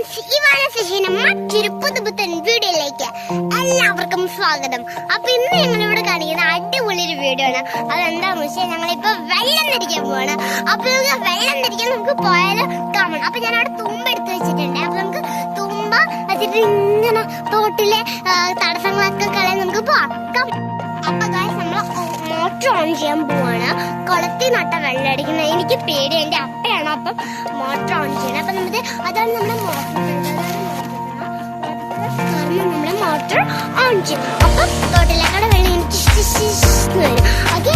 Friends Ivana ശശിന്റെ മറ്റൊരു വീഡിയോയിലേക്ക് എല്ലാവർക്കും സ്വാഗതം. അപ്പൊ ഇന്ന് ഞങ്ങൾ ഇവിടെ കാണിക്കുന്ന അടിപൊളി ഒരു വീഡിയോ ആണ് അതെന്താന്ന് വെച്ചാൽ ഞങ്ങളിപ്പോ വെള്ളം ധരിക്കാൻ പോവാണ്. അപ്പൊ നമുക്ക് വെള്ളം ധരിക്കാൻ നമുക്ക് പോയാലും കാണണം. അപ്പൊ ഞാൻ അവിടെ തുമ്പ എടുത്ത് വെച്ചിട്ടുണ്ട്. അപ്പൊ നമുക്ക് തുമ്പ വെച്ചിട്ട് ഇങ്ങനെ തോട്ടിലെ തടസ്സങ്ങളൊക്കെ കളയാൻ നമുക്ക് Come. അപ്പൊ നമ്മൾ മോട്ടർ ഓൺ ചെയ്യാൻ പോവാണ്. കുളത്തിൽ നട്ട വെള്ളം അടിക്കുന്നത് എനിക്ക് പേടി എന്റെ അപ്പയാണ് അപ്പം മോട്ടർ ഓൺ ചെയ്യണം അപ്പൊ നമ്മുടെ അതാണ് നമ്മുടെ മോട്ടർ നമ്മുടെ മോട്ടർ ഓൺ ചെയ്യണം അപ്പം തോട്ടിലേക്കാടെ വെള്ളം ഓക്കെ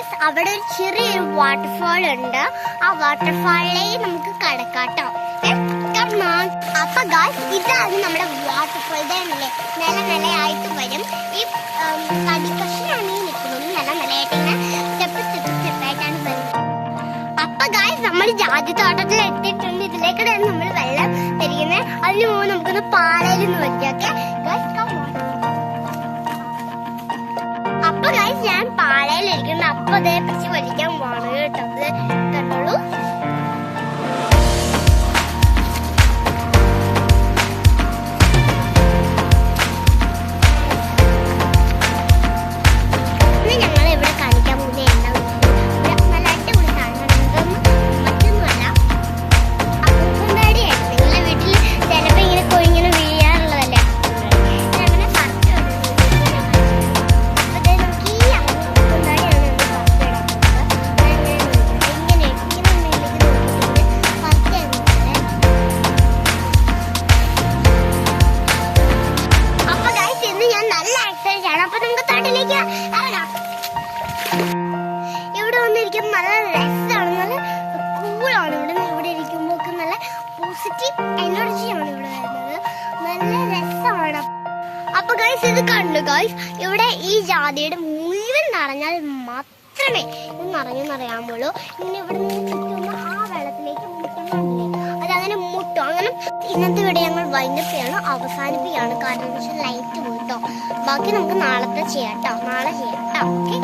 ഗൈസ് അവിടെ ഒരു ചെറിയൊരു വാട്ടർഫാൾ ഉണ്ട്. ആ വാട്ടർഫാളിലേക്ക് നമുക്ക് കടക്കാട്ടോ. അപ്പൊ ഗൈസ് ഇതാണ് നമ്മുടെ വാട്ടർഫാൾ ഇതല്ലേ നില നിലയായിട്ട് വരും. ഈ കടിക്കഷനാണ് ഈ നിൽക്കുന്നത്. നില നിലയായിട്ട് സ്റ്റെപ്പ് സ്റ്റെപ്പ് സ്റ്റെപ്പായിട്ടാണ് വരുന്നത്. അപ്പൊ ഗായ്സ് നമ്മൾ ജാതി തോട്ടത്തിൽ എത്തിയിട്ടുണ്ട്. ഇതിലേക്കാണ് നമ്മൾ വെള്ളം തരിക്കുന്നത് അതിന് മുമ്പ് നമുക്കൊന്ന് പാലയിൽ നിന്ന് വയ്ക്കാം അപ്പൊ ഞാൻ പാലയിൽ ഇരിക്കുന്നത് അപ്പൊ അതേ പിടിച്ച് വലിക്കാൻ വളരെ കേട്ടത് കണ്ടോളൂ. ഇറങ്ങാം ഇവിടെ വന്നിരിക്കും? നല്ല രസമാണ് നല്ല കൂളാണ് ഇവിടെ ഇവിടെ ഇരിക്കുമ്പോൾ നല്ല പോസിറ്റീവ് എനർജിയാണ് ഇവിടെ വരുന്നത്. നല്ല രസമാണ് അപ്പൊ ഗൈസ് ഇത് കണ്ടു ഗൈസ് ഇവിടെ ഈ ജാതിയുടെ മുഴുവൻ നിറഞ്ഞാൽ മാത്രമേ ഇത് നിറഞ്ഞു നിറയാമുള്ളൂ ഇനി ഇവിടെ നിന്ന് ചുറ്റുമ്പോൾ ആ വെള്ളത്തിലേക്ക് മുട്ടുന്നില്ലേ അതങ്ങനെ മുട്ടും. അങ്ങനെ ഇന്നത്തെ ഇവിടെ ഞങ്ങൾ വൈൻഡപ്പ് ചെയ്യണം അവസാനിപ്പിക്കുകയാണ്. കാരണം വെച്ചാൽ ലൈറ്റ് പോയിട്ടോ ബാക്കി നമുക്ക് നാളത്തെ ചെയ്യാം കേട്ടോ നാളെ ചെയ്യാം കേട്ടോ ഓക്കെ?